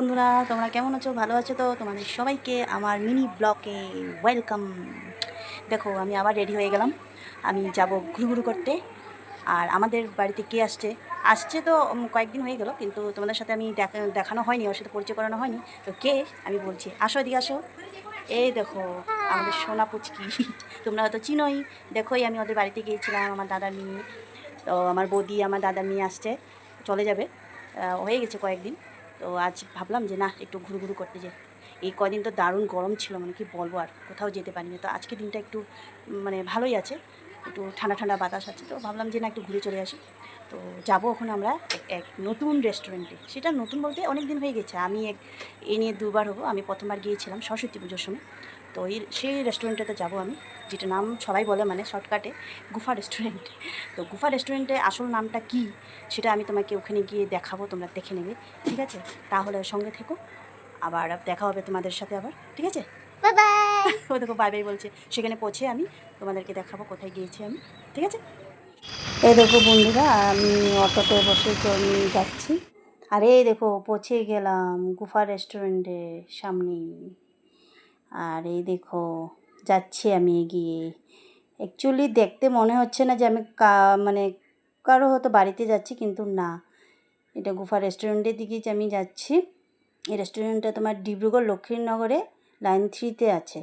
বন্ধুরা, তোমরা কেমন আছো? ভালো আছো তো? তোমাদের সবাইকে আমার মিনি ব্লকে ওয়েলকাম। দেখো, আমি আবার রেডি হয়ে গেলাম। আমি যাব ঘুরু করতে। আর আমাদের বাড়িতে কে আসছে? আসছে তো কয়েকদিন হয়ে গেল, কিন্তু তোমাদের সাথে আমি দেখা- দেখানো হয়নি, ওর সাথে পরিচয় করানো হয়নি। তো কে? আমি বলছি, আসো এদিকে, আসো। এই দেখো, আমাদের সোনা পুচকি। তোমরা হয়তো চিনোই। দেখোই, আমি ওদের বাড়িতে গিয়েছিলাম, আমার দাদার মেয়ে। তো আমার বৌদি, আমার দাদার মেয়ে আসছে। চলে যাবে। হয়ে গেছে কয়েকদিন। তো আজ ভাবলাম যে না, একটু ঘুরু ঘুরু করতে যাই। এই কদিন তো দারুণ গরম ছিল মানে কি বলব আর, কোথাও যেতে পারিনি। তো আজকে দিনটা একটু মানে ভালোই আছে, একটু ঠান্ডা ঠান্ডা বাতাস আছে, তো ভাবলাম যে না, একটু ঘুরে চলে আসি। তো যাব ওখন আমরা এক নতুন রেস্টুরেন্টে সেটা নতুন বলতে অনেক দিন হয়ে গেছে, আমি এক, এ নিয়ে দুবার হব। আমি প্রথমবার গিয়েছিলাম সরস্বতী পুজোর সময়। তো এই সেই রেস্টুরেন্টেতে যাব আমি যেটা নাম সবাই বলে মানে শর্টকাটে গুফা রেস্টুরেন্ট তো গুফা রেস্টুরেন্টে আসল নামটা কি সেটা আমি তোমাকে ওখানে গিয়ে দেখাবো তোমরা দেখে নেবে ঠিক আছে? তাহলে সঙ্গে থেকো আবার দেখা হবে তোমাদের সাথে আবার ঠিক আছে? ও দেখো বাই বাই বলছে। সেখানে পৌঁছে আমি তোমাদেরকে দেখাবো কোথায় গিয়েছি আমি ঠিক আছে? এই দেখো বন্ধুরা আমি অটোতে বসে তো আমি যাচ্ছি। আর এই দেখো পৌঁছে গেলাম গুফা রেস্টুরেন্টের সামনে আর এই দেখো, যাচ্ছি আমি এগিয়ে। অ্যাকচুয়ালি দেখতে মনে হচ্ছে না যে আমি কা মানে কারও হয়তো বাড়িতে যাচ্ছি, কিন্তু না। এটা গুফা রেস্টুরেন্টের দিকেই যে আমি যাচ্ছি। এই রেস্টুরেন্টটা তোমার ডিব্রুগড় লক্ষ্মীনগরে লাইন থ্রিতে আছে।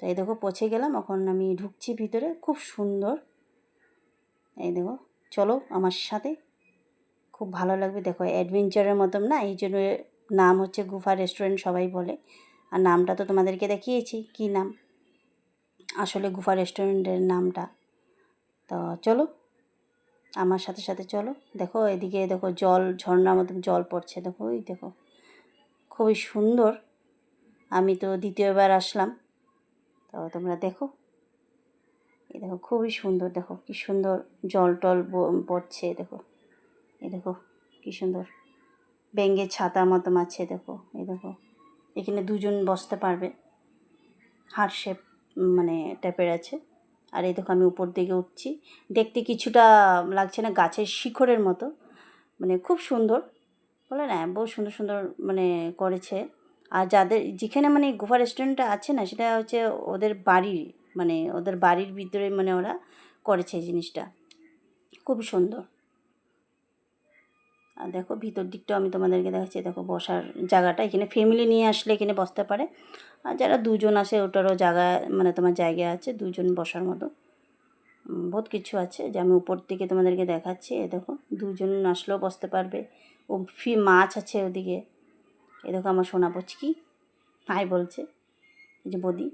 তো এই দেখো, পৌঁছে গেলাম। এখন আমি ঢুকছি ভিতরে। খুব সুন্দর। এই দেখো, চলো আমার সাথে। খুব ভালো লাগবে। দেখো অ্যাডভেঞ্চারের মতন না? এই জন্য নাম হচ্ছে গুফা রেস্টুরেন্ট সবাই বলে। আর নামটা তো তোমাদেরকে দেখিয়েছি। কী নাম? আসলে গুফা রেস্টুরেন্টের নামটা। তো চলো, আমার সাথে সাথে চলো। দেখো, এদিকে দেখো জল, ঝর্ণার মতন জল পড়ছে। দেখো ওই দেখো, খুবই সুন্দর। আমি তো দ্বিতীয়বার আসলাম। তো তোমরা দেখো, এই দেখো, খুবই সুন্দর। দেখো, কি সুন্দর জল টল পড়ছে। দেখো, এই দেখো, কি সুন্দর। ব্যাঙ্গের ছাতা মতো আছে। দেখো, এই দেখো। এখানে দুজন বসতে পারবে। হার্ট শেপ মানে টাইপের আছে। আর এই দেখো আমি উপর দিকে উঠছি। দেখতে কিছুটা লাগছে না, গাছের শিখরের মতো। মানে খুব সুন্দর। বলে না বহু সুন্দর সুন্দর মানে করেছে। আর যাদের, যেখানে মানে গুফা রেস্টুরেন্টটা আছে না, সেটা হচ্ছে ওদের বাড়ির মানে ওদের বাড়ির ভিতরে মানে ওরা করেছে জিনিসটা। খুব সুন্দর। দেখো ভিতর দিকটাও আমি তোমাদেরকে দেখাচ্ছি। দেখো বসার জায়গাটা, এখানে ফ্যামিলি নিয়ে আসলে এখানে বসতে পারে। আর যারা দুজন আসে ওটারও জায়গা মানে তোমার জায়গা আছে, দুজন বসার মতো। বহুত কিছু আছে যে আমি উপর থেকে তোমাদেরকে দেখাচ্ছি। এ দেখো, দুজন আসলেও বসতে পারবে। ও ফি, মাছ আছে ওদিকে। এ দেখো আমার সোনা পচকি হাই বলছে। যে বদি।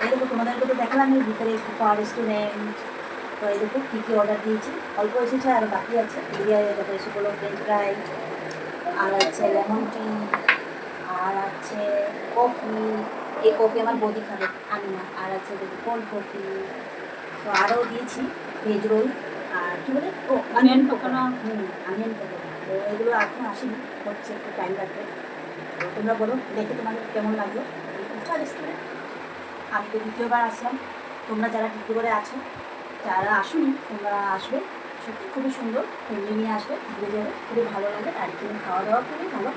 হ্যালো তোমাদেরকে তো দেখালাম ভিতরে কুপা রেস্টুরেন্ট তো এই দেখো কী কী অর্ডার দিয়েছি। অল্প এসেছে আর বাকি আছে। বিরিয়ানি দেখো এসে বলো ফ্রেঞ্চ ফ্রাই আর আছে লেমন টি আর আছে কফি এই কফি আমার বদি খাবে আমি না। আর আছে দেখো কোল্ড কফি তো আরও দিয়েছি ভেজ রোল আর কী বলে? ও অনিয়ন পকোড়া হুম অনিয়ন পকোড়া তো এগুলো এখন আসেনি হচ্ছে একটু টাইম লাগবে। তো তোমরা বলো দেখে তোমাদের কেমন লাগল? রেস্টুরেন্ট আমি তো দ্বিতীয়বার আসলাম। তোমরা যারা দ্বিতীয়বারে আছো যারা আসুনি, তোমরা আসবে। সত্যি খুবই সুন্দর ফ্যামিলি নিয়ে আসবে, ঘুরে যাবে, খুবই ভালো লাগে আর এখানে খাওয়া দাওয়া খুবই ভালো।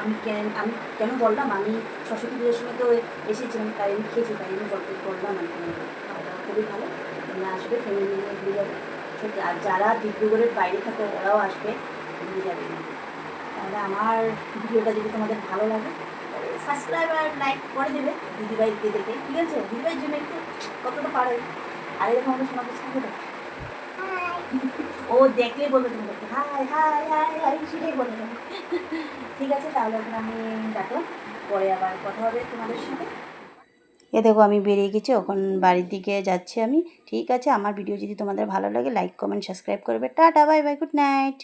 আমি কেন আমি কেন বললাম? আমি সরস্বতী পুজোর সময় তো এসেছিলাম, তাই আমি খেয়েছি, তাই আমি গল্প বললাম আর কি খাওয়া দাওয়া খুবই ভালো। তোমরা আসবে ফ্যামিলি নিয়ে ঘুরে যাবে। সত্যি, আর যারা ডিব্রুগড়ের বাইরে থাকে, ওরাও আসবে, ঘুরে যাবে। তাহলে আমার ভিডিওটা যদি তোমাদের ভালো লাগে সাবস্ক্রাইব আর লাইক করে দেবে। দিদিভাইকে দেখে। ঠিক আছে? দিদিভাইয়ের জন্য একটু কতটা পারে? আর এরকম আমাদের শোনা বুঝতে ও দেখলে বলবে তোমাদেরকে হাই হাই হাই হাই, সেটাই বলবে ঠিক আছে, তাহলে এখন আমি দেখো পরে আবার কথা হবে তোমাদের সাথে। এ দেখো, আমি বেরিয়ে গেছি। এখন বাড়ির দিকে যাচ্ছি আমি। ঠিক আছে, আমার ভিডিও যদি তোমাদের ভালো লাগে লাইক কমেন্ট সাবস্ক্রাইব করবে। Tata bye bye good night